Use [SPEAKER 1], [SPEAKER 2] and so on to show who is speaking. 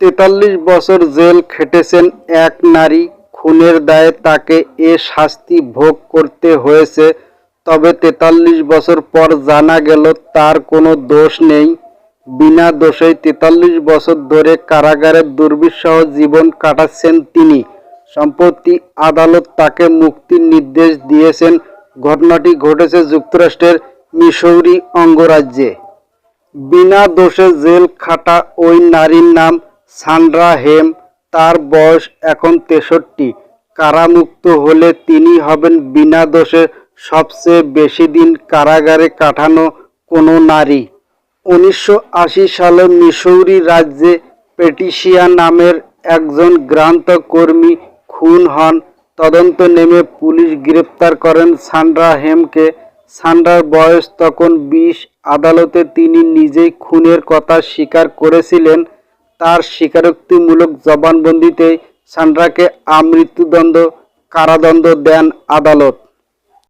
[SPEAKER 1] তেতাল্লিশ বছর জেল খেটেছেন এক নারী। খুনের দায়ে তাকে এ শাস্তি ভোগ করতে হয়েছে। তবে তেতাল্লিশ বছর পর জানা গেল তার কোনো দোষ নেই। বিনা দোষেই তেতাল্লিশ বছর ধরে কারাগারে দুর্বিষহ জীবন কাটাচ্ছেন তিনি। সম্প্রতি আদালত তাকে মুক্তির নির্দেশ দিয়েছেন। ঘটনাটি ঘটেছে যুক্তরাষ্ট্রের মিসৌরি অঙ্গরাজ্যে। বিনা দোষে জেল খাটা ওই নারীর নাম সান্ড্রা হেম, তার বয়স এখন তেষট্টি। কারামুক্ত হলে তিনি হবেন বিনা দোষে সবচেয়ে বেশি দিন কারাগারে কাটানো কোনো নারী। উনিশশো আশি সালে মিসৌরি রাজ্যে পেটিশিয়া নামের একজন গ্রান্ত কর্মী খুন হন। তদন্ত নেমে পুলিশ গ্রেপ্তার করেন সান্ড্রা হেমকে। সান্ড্রার বয়স তখন বিশ। আদালতে তিনি নিজেই খুনের কথা স্বীকার করেছিলেন। তার স্বীকারোক্তিমূলক জবানবন্দিতে সান্ড্রাকে আমৃত্যুদণ্ড কারাদণ্ড দেন আদালত।